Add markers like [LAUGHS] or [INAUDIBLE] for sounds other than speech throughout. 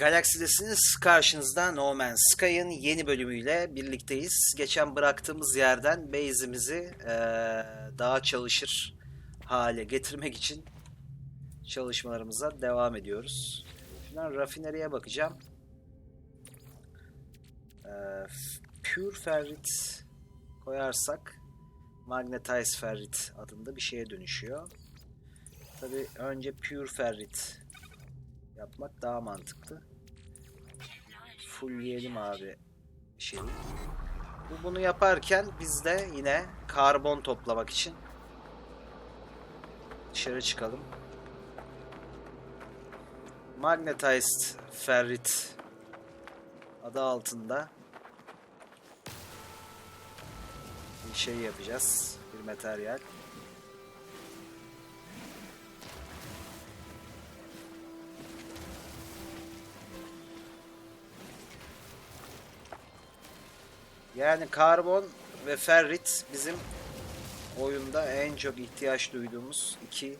Galaksidesiniz karşınızda No Man's Sky'ın yeni bölümüyle birlikteyiz. Geçen bıraktığımız yerden base'imizi eee, daha çalışır hale getirmek için çalışmalarımıza devam ediyoruz. Şuradan rafineriye bakacağım. Eee, Pure Ferrit koyarsak Magnetized Ferrit adında bir şeye dönüşüyor. Tabi önce Pure Ferrit yapmak daha mantıklı. Fullleyelim abi şeyi. Bu bunu yaparken biz de yine karbon toplamak için dışarı çıkalım. Magnetized Ferrit adı altında bir şey yapacağız. Bir materyal. Yani karbon ve ferrit bizim oyunda en çok ihtiyaç duyduğumuz iki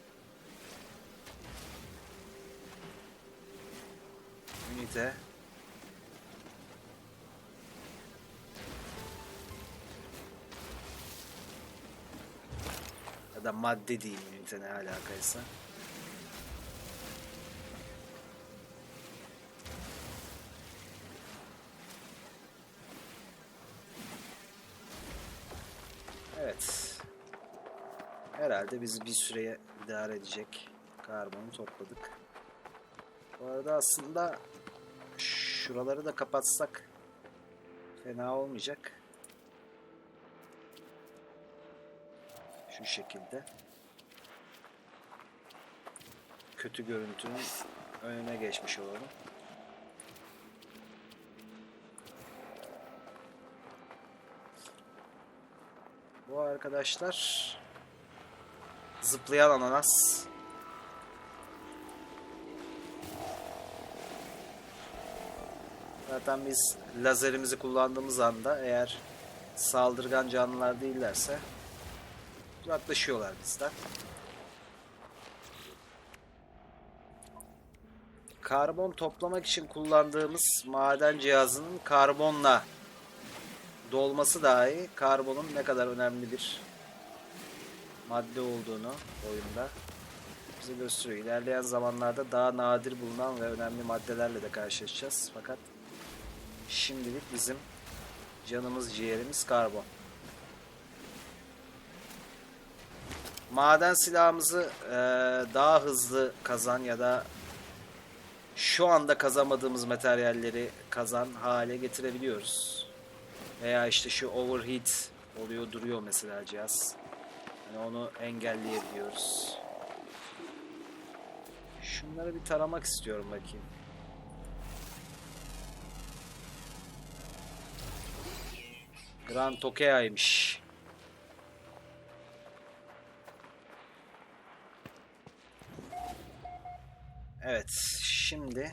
ünite. Ya da madde diyeyim ünite ne alakaysa. Evet. Herhalde bizi bir süreye idare edecek karbonu topladık. Bu arada aslında şuraları da kapatsak fena olmayacak. Şu şekilde. Kötü görüntünün önüne geçmiş olalım. Bu arkadaşlar zıplayan ananas. Zaten biz lazerimizi kullandığımız anda eğer saldırgan canlılar değillerse uzaklaşıyorlar bizden. Karbon toplamak için kullandığımız maden cihazının karbonla dolması dahi karbonun ne kadar önemli bir madde olduğunu oyunda bize gösteriyor. İlerleyen zamanlarda daha nadir bulunan ve önemli maddelerle de karşılaşacağız. Fakat şimdilik bizim canımız ciğerimiz karbon. Maden silahımızı eee, daha hızlı kazan ya da şu anda kazamadığımız materyalleri kazan hale getirebiliyoruz. Veya işte şu overheat oluyor duruyor mesela cihaz. Yani onu engelleyebiliyoruz. Şunları bir taramak istiyorum bakayım. Grand Tokea'ymış. Evet, şimdi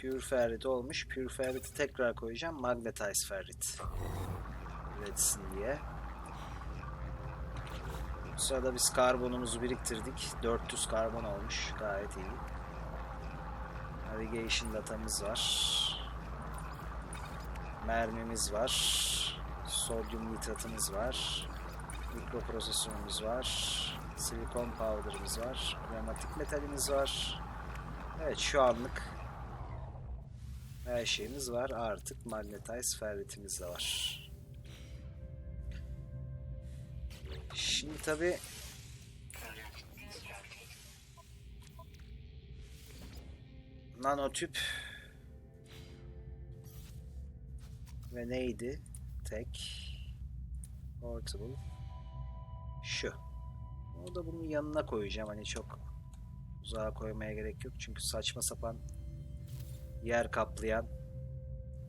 Pure Ferrit olmuş. Pure Ferrit'i tekrar koyacağım. Magnetize Ferrit üretsin diye. Bu sırada biz karbonumuzu biriktirdik. 400 karbon olmuş. Gayet iyi. Navigation datamız var. Mermimiz var. Sodyum nitratımız var. Mikroprosesörümüz var. Silikon powder'ımız var. Kromatik metalimiz var. Evet şu anlık her şeyimiz var. Artık magnetize ferritimiz de var. Şimdi tabi nanotüp ve neydi? Tek portable şu. Onu da bunun yanına koyacağım. Hani çok uzağa koymaya gerek yok. Çünkü saçma sapan yer kaplayan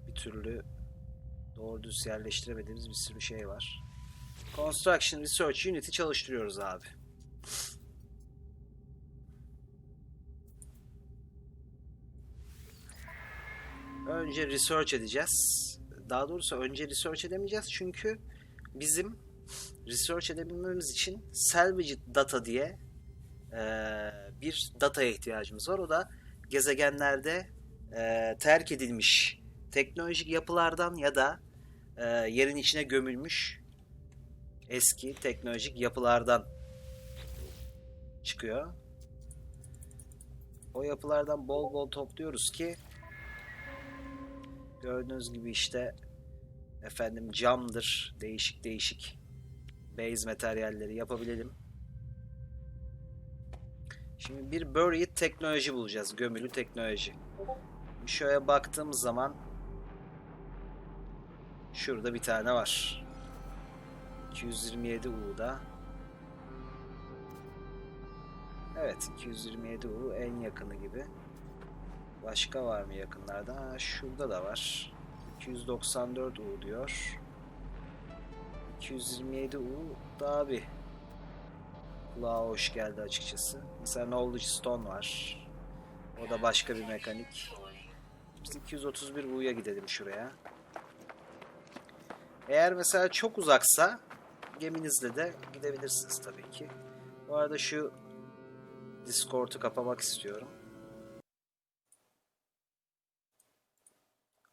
bir türlü doğru düz yerleştiremediğimiz bir sürü şey var. Construction Research Unit'i çalıştırıyoruz abi. Önce research edeceğiz. Daha doğrusu önce research edemeyeceğiz çünkü bizim research edebilmemiz için salvage data diye eee, bir dataya ihtiyacımız var. O da gezegenlerde eee, terk edilmiş teknolojik yapılardan ya da eee, yerin içine gömülmüş eski teknolojik yapılardan çıkıyor. O yapılardan bol bol topluyoruz ki gördüğünüz gibi işte efendim camdır, değişik değişik base materyalleri yapabilelim. Şimdi bir buried teknoloji bulacağız. Gömülü teknoloji. Şöyle baktığımız zaman şurada bir tane var. 227 U'da. Evet 227 U en yakını gibi. Başka var mı yakınlarda? Ha, şurada da var. 294 U diyor. 227 U daha bir kulağa hoş geldi açıkçası. Mesela Knowledge Stone var. O da başka bir mekanik. Biz 231 U'ya gidelim şuraya. Eğer mesela çok uzaksa geminizle de gidebilirsiniz tabii ki. Bu arada şu Discord'u kapamak istiyorum.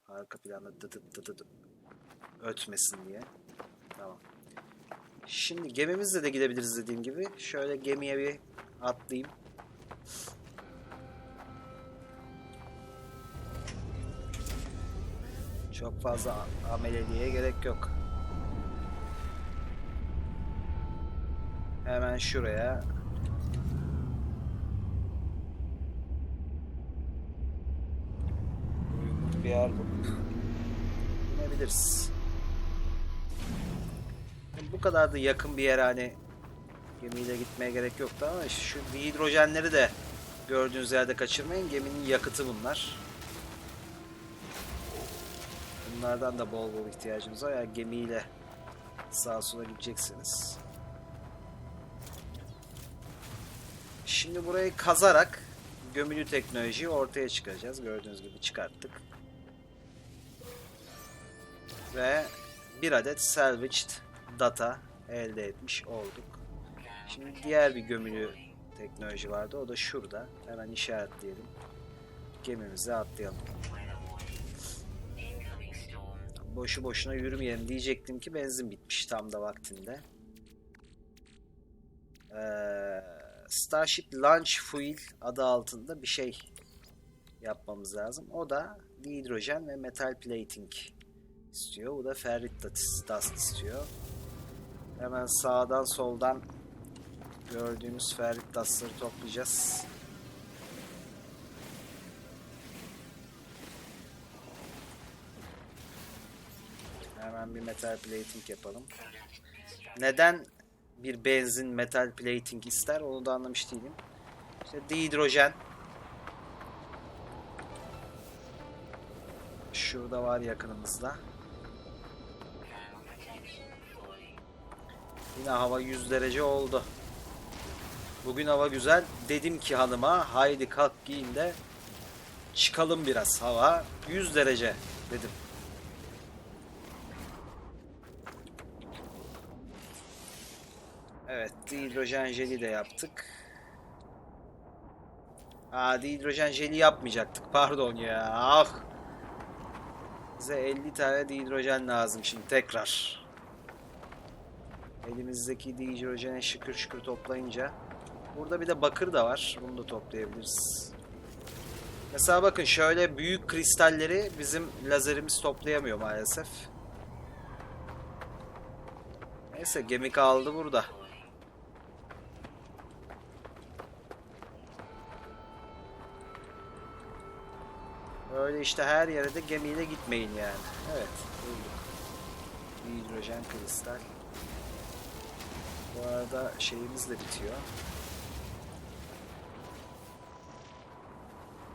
Arka planda dıdıt dıdıt ötmesin diye. Tamam. Şimdi gemimizle de gidebiliriz dediğim gibi. Şöyle gemiye bir atlayayım. Çok fazla ameleliğe gerek yok. Hemen şuraya uygun bir yer bulup inebiliriz. Bu kadar da yakın bir yer hani gemiyle gitmeye gerek yoktu ama şu hidrojenleri de gördüğünüz yerde kaçırmayın. Geminin yakıtı bunlar. Bunlardan da bol bol ihtiyacımız var. Yani gemiyle sağa sola gideceksiniz. Şimdi burayı kazarak gömülü teknolojiyi ortaya çıkaracağız. Gördüğünüz gibi çıkarttık. Ve bir adet salvaged data elde etmiş olduk. Şimdi diğer bir gömülü teknoloji vardı. O da şurada. Hemen işaretleyelim. Gemimize atlayalım. Boşu boşuna yürümeyelim diyecektim ki benzin bitmiş tam da vaktinde. Ee, Starship Launch Fuel adı altında bir şey yapmamız lazım. O da dihidrojen ve metal plating istiyor. Bu da ferrit dust istiyor. Hemen sağdan soldan gördüğümüz ferrit dustları toplayacağız. Hemen bir metal plating yapalım. Neden bir benzin metal plating ister onu da anlamış değilim. İşte dihidrojen. Şurada var yakınımızda. Yine hava 100 derece oldu. Bugün hava güzel. Dedim ki hanıma haydi kalk giyin de çıkalım biraz. Hava 100 derece dedim. Evet, dihidrojen jeli de yaptık. Aa, dihidrojen jeli yapmayacaktık. Pardon ya. Ah. Bize 50 tane dihidrojen lazım şimdi tekrar. Elimizdeki dihidrojene şükür şükür toplayınca. Burada bir de bakır da var. Bunu da toplayabiliriz. Mesela bakın şöyle büyük kristalleri bizim lazerimiz toplayamıyor maalesef. Neyse gemi kaldı burada. Öyle işte her yere de gemiyle gitmeyin yani. Evet, bulduk. Hidrojen kristal. Bu arada şeyimiz de bitiyor.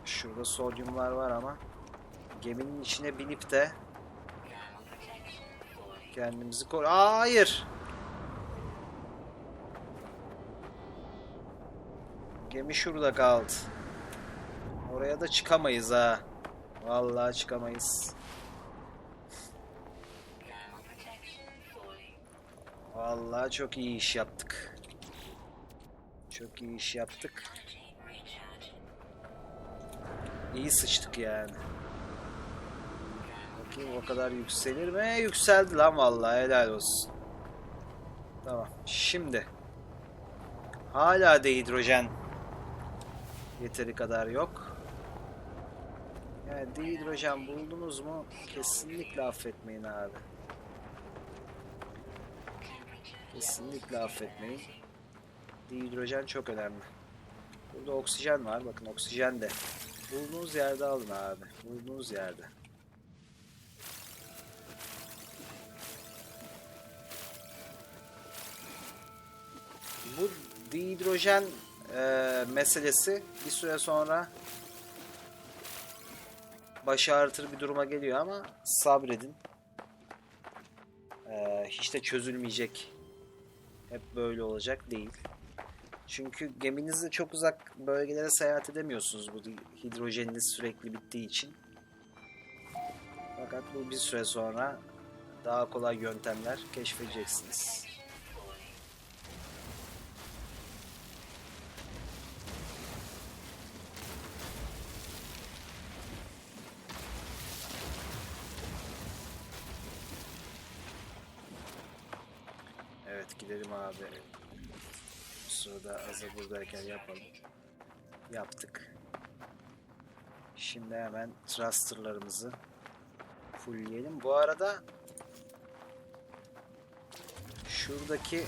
Şurada sodyumlar var ama geminin içine binip de kendimizi kor... Aa, hayır! Gemi şurada kaldı. Oraya da çıkamayız ha. Vallahi çıkamayız. Vallahi çok iyi iş yaptık. Çok iyi iş yaptık. İyi sıçtık yani. Bakayım o kadar yükselir mi? Yükseldi lan vallahi helal olsun. Tamam. Şimdi hala dehidrojen yeteri kadar yok. Yani dehidrojen buldunuz mu? Kesinlikle affetmeyin abi. Kesinlikle affetmeyin. Dehidrojen çok önemli. Burada oksijen var. Bakın oksijen de. Bulduğunuz yerde alın abi. Bulduğunuz yerde. Bu dihidrojen e, meselesi bir süre sonra baş ağrıtır bir duruma geliyor ama sabredin. E, hiç de çözülmeyecek. Hep böyle olacak değil. Çünkü geminizle çok uzak bölgelere seyahat edemiyorsunuz bu hidrojeniniz sürekli bittiği için. Fakat bu bir süre sonra daha kolay yöntemler keşfedeceksiniz. Evet gidelim abi. Sırada hazır buradayken yapalım. Yaptık. Şimdi hemen thrusterlarımızı fullleyelim. Bu arada şuradaki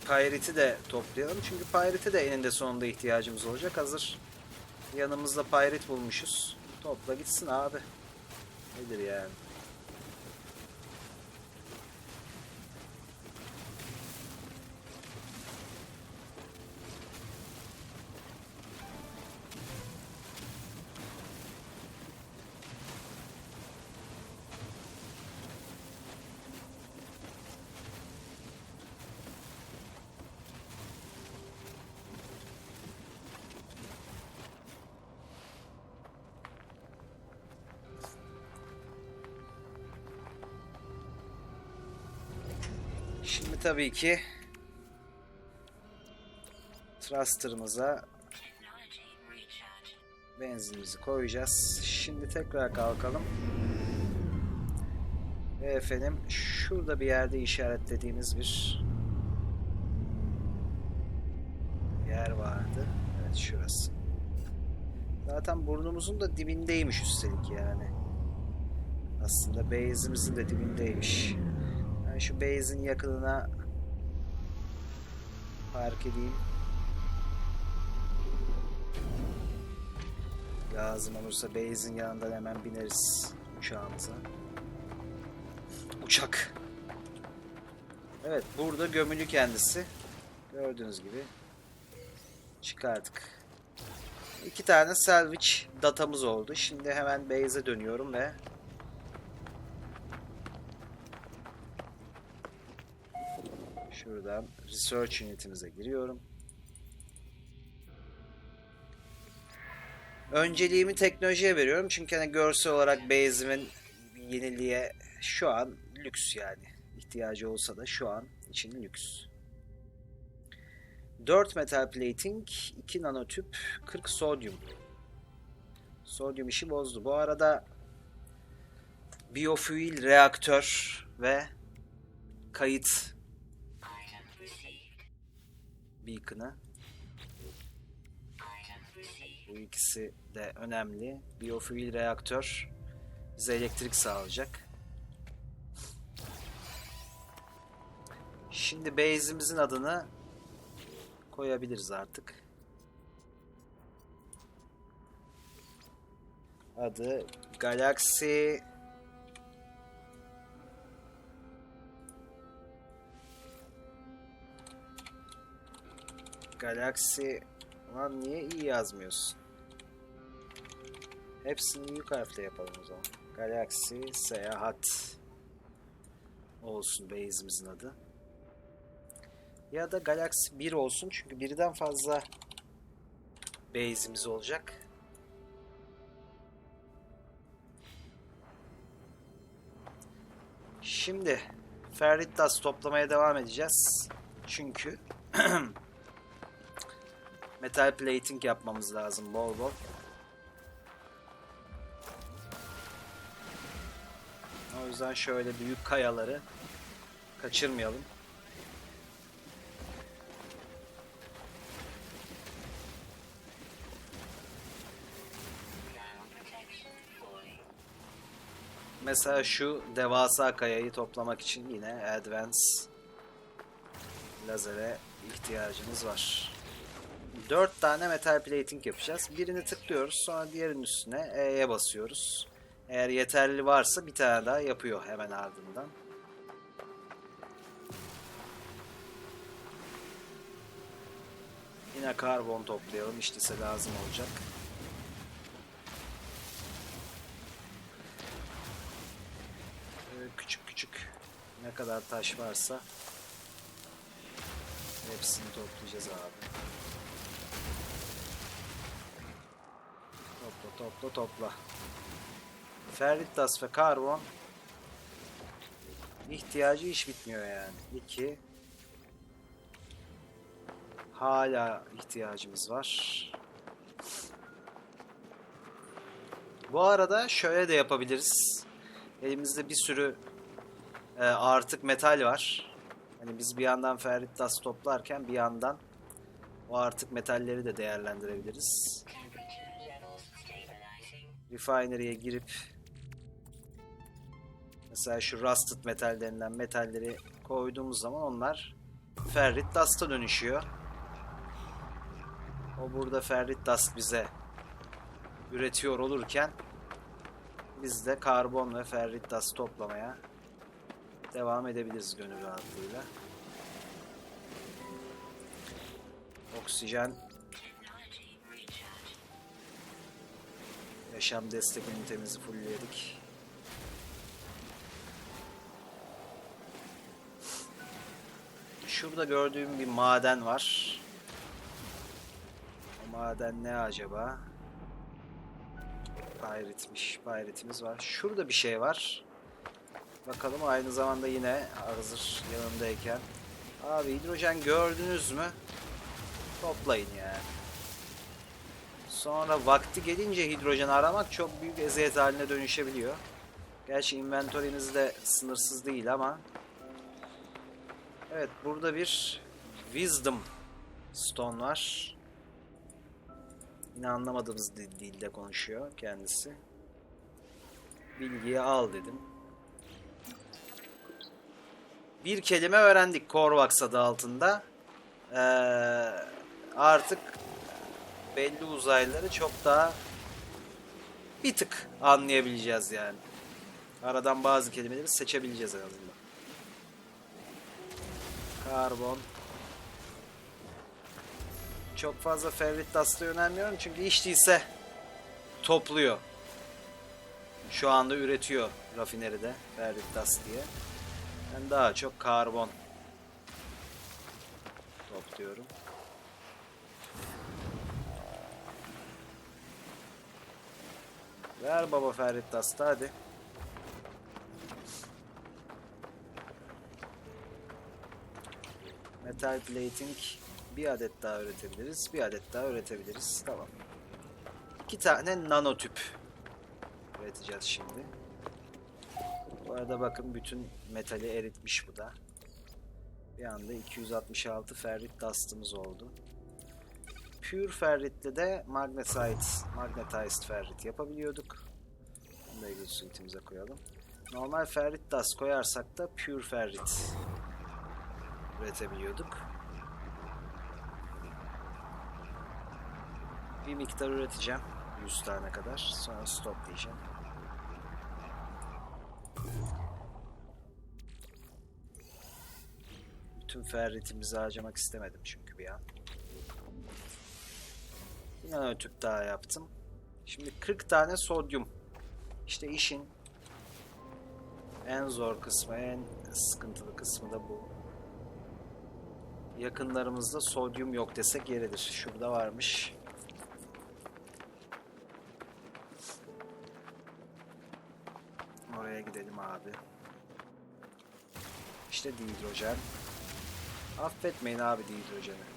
Pirate'i de toplayalım. Çünkü Pirate'e de eninde sonunda ihtiyacımız olacak. Hazır yanımızda Pirate bulmuşuz. Topla gitsin abi. Nedir yani? Tabii ki thruster'ımıza benzinimizi koyacağız. Şimdi tekrar kalkalım. Ve efendim şurada bir yerde işaretlediğimiz bir yer vardı. Evet şurası. Zaten burnumuzun da dibindeymiş üstelik yani. Aslında base'imizin de dibindeymiş. Ben şu base'in yakınına park edeyim. Lazım olursa base'in yanından hemen bineriz uçağımıza. Uçak. Evet burada gömülü kendisi. Gördüğünüz gibi çıkardık. İki tane salvage datamız oldu. Şimdi hemen base'e dönüyorum ve Şuradan Research Unit'imize giriyorum. Önceliğimi teknolojiye veriyorum. Çünkü hani görsel olarak base'imin yeniliğe şu an lüks yani. İhtiyacı olsa da şu an için lüks. 4 metal plating, 2 nanotüp, 40 sodyum. Sodyum işi bozdu. Bu arada biofuel reaktör ve kayıt Beacon'ı. Bu ikisi de önemli. Biofuel reaktör bize elektrik sağlayacak. Şimdi base'imizin adını koyabiliriz artık. Adı Galaxy Galaxy Lan niye iyi yazmıyorsun? Hepsini büyük harfle yapalım o zaman. Galaxy Seyahat olsun base'imizin adı. Ya da Galaxy 1 olsun çünkü birden fazla base'imiz olacak. Şimdi Ferrit Das toplamaya devam edeceğiz. Çünkü [CLEARS THROAT] metal plating yapmamız lazım bol bol. O yüzden şöyle büyük kayaları kaçırmayalım. Mesela şu devasa kayayı toplamak için yine advance lazere ihtiyacımız var. 4 tane metal plating yapacağız. Birini tıklıyoruz. Sonra diğerinin üstüne E'ye basıyoruz. Eğer yeterli varsa bir tane daha yapıyor hemen ardından. Yine karbon toplayalım. İşte lazım olacak. Böyle küçük küçük ne kadar taş varsa hepsini toplayacağız abi. Topla topla. Ferritas ve karbon ihtiyacı hiç bitmiyor yani. 2 Hala ihtiyacımız var. Bu arada şöyle de yapabiliriz. Elimizde bir sürü e, artık metal var. Hani biz bir yandan ferritas toplarken bir yandan o artık metalleri de değerlendirebiliriz. Refinery'e girip mesela şu rusted metal denilen metalleri koyduğumuz zaman onlar ferrit dust'a dönüşüyor. O burada ferrit dust bize üretiyor olurken biz de karbon ve ferrit dust toplamaya devam edebiliriz gönül rahatlığıyla. Oksijen yaşam destek ünitemizi fullledik. Şurada gördüğüm bir maden var. O maden ne acaba? Pyrite'miş. Pyrite'imiz var. Şurada bir şey var. Bakalım aynı zamanda yine hazır yanındayken. Abi hidrojen gördünüz mü? Toplayın yani. Sonra vakti gelince hidrojen aramak çok büyük eziyet haline dönüşebiliyor. Gerçi inventory'niz de sınırsız değil ama. Evet burada bir Wisdom Stone var. Yine anlamadığımız dil- dilde konuşuyor kendisi. Bilgiyi al dedim. Bir kelime öğrendik Korvax adı altında. Ee, artık belli uzaylıları çok daha bir tık anlayabileceğiz yani. Aradan bazı kelimeleri seçebileceğiz en azından. Karbon. Çok fazla ferrit dust'a yönelmiyorum çünkü hiç değilse topluyor. Şu anda üretiyor rafineride ferrit dust diye. Ben daha çok karbon topluyorum. Ver baba ferrit dust'ı hadi. Metal plating bir adet daha üretebiliriz. Bir adet daha üretebiliriz. Tamam. İki tane nanotüp üreteceğiz şimdi. Bu arada bakın bütün metali eritmiş bu da. Bir anda 266 ferrit dust'ımız oldu. Pure ferritle de magnetite, magnetized ferrit yapabiliyorduk. Bunu da ilgili suitimize koyalım. Normal ferrit dust koyarsak da pure ferrit üretebiliyorduk. Bir miktar üreteceğim. 100 tane kadar. Sonra stop diyeceğim. Bütün ferritimizi harcamak istemedim çünkü bir an. Yine tüp daha yaptım. Şimdi 40 tane sodyum. İşte işin en zor kısmı, en sıkıntılı kısmı da bu. Yakınlarımızda sodyum yok desek yeridir. Şurada varmış. Oraya gidelim abi. İşte dihidrojen. Affetmeyin abi dihidrojeni.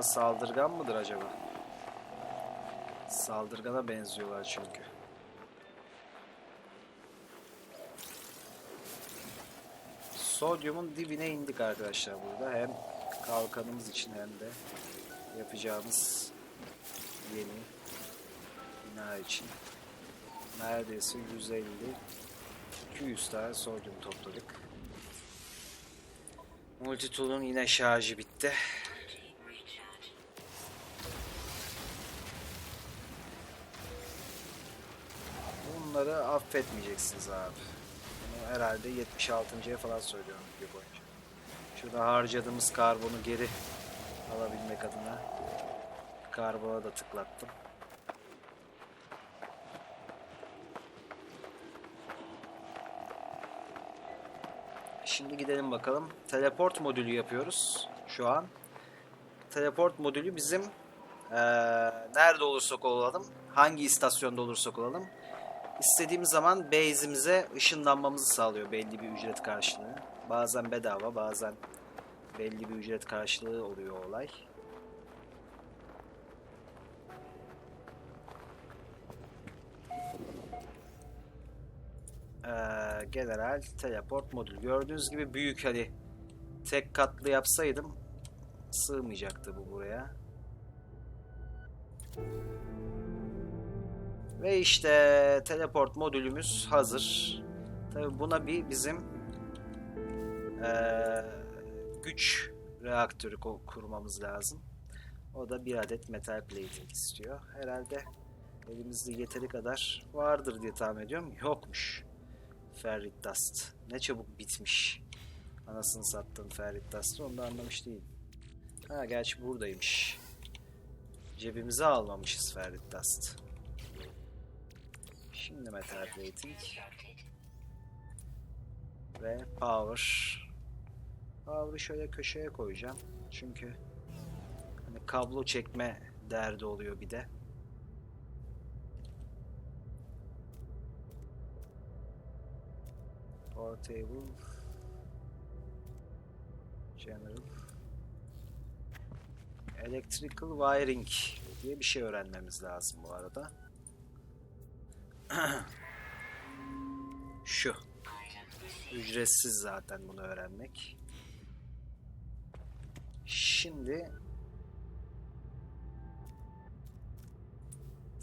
Şunlar saldırgan mıdır acaba? Saldırgana benziyorlar çünkü. Sodyumun dibine indik arkadaşlar burada. Hem kalkanımız için hem de yapacağımız yeni bina için. Neredeyse 150 200 tane sodyum topladık. Multitool'un yine şarjı bitti. Bunları affetmeyeceksiniz abi. Bunu herhalde 76.ya falan söylüyorum video boyunca. Şurada harcadığımız karbonu geri alabilmek adına karbona da tıklattım. Şimdi gidelim bakalım. Teleport modülü yapıyoruz şu an. Teleport modülü bizim eee, nerede olursak olalım, hangi istasyonda olursak olalım istediğimiz zaman base'imize ışınlanmamızı sağlıyor belli bir ücret karşılığı. Bazen bedava, bazen belli bir ücret karşılığı oluyor olay. Ee, general teleport modül. Gördüğünüz gibi büyük hani tek katlı yapsaydım sığmayacaktı bu buraya. Ve işte teleport modülümüz hazır. Tabi buna bir bizim eee, güç reaktörü kurmamız lazım. O da bir adet metal plating istiyor. Herhalde elimizde yeteri kadar vardır diye tahmin ediyorum. Yokmuş. Ferrit Dust. Ne çabuk bitmiş. Anasını sattığım Ferrit Dust'ı onu da anlamış değilim. Ha gerçi buradaymış. Cebimize almamışız Ferrit Dust. Şimdi metal ve power. Power'ı şöyle köşeye koyacağım. Çünkü hani kablo çekme derdi oluyor bir de. Portable General Electrical Wiring diye bir şey öğrenmemiz lazım bu arada. [CLEARS THROAT] Şu. Ücretsiz zaten bunu öğrenmek. Şimdi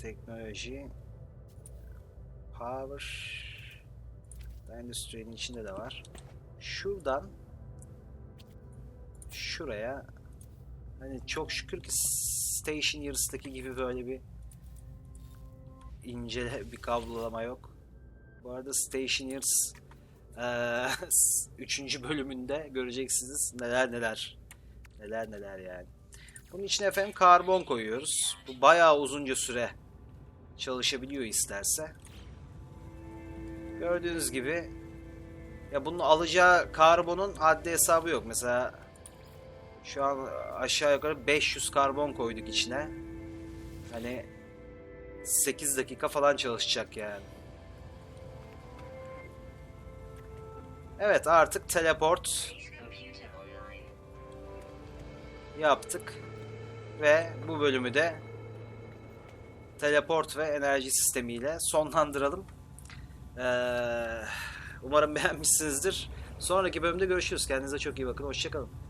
teknoloji power endüstrinin içinde de var. Şuradan şuraya hani çok şükür ki Station Years'taki gibi böyle bir ince [LAUGHS] bir kablolama yok. Bu arada Stationers 3. [LAUGHS] bölümünde göreceksiniz neler neler. Neler neler yani. Bunun içine efendim karbon koyuyoruz. Bu bayağı uzunca süre çalışabiliyor isterse. Gördüğünüz gibi ya bunun alacağı karbonun haddi hesabı yok. Mesela şu an aşağı yukarı 500 karbon koyduk içine. Hani 8 dakika falan çalışacak yani. Evet artık teleport yaptık. Ve bu bölümü de teleport ve enerji sistemiyle sonlandıralım. Ee, umarım beğenmişsinizdir. Sonraki bölümde görüşürüz. Kendinize çok iyi bakın. Hoşçakalın.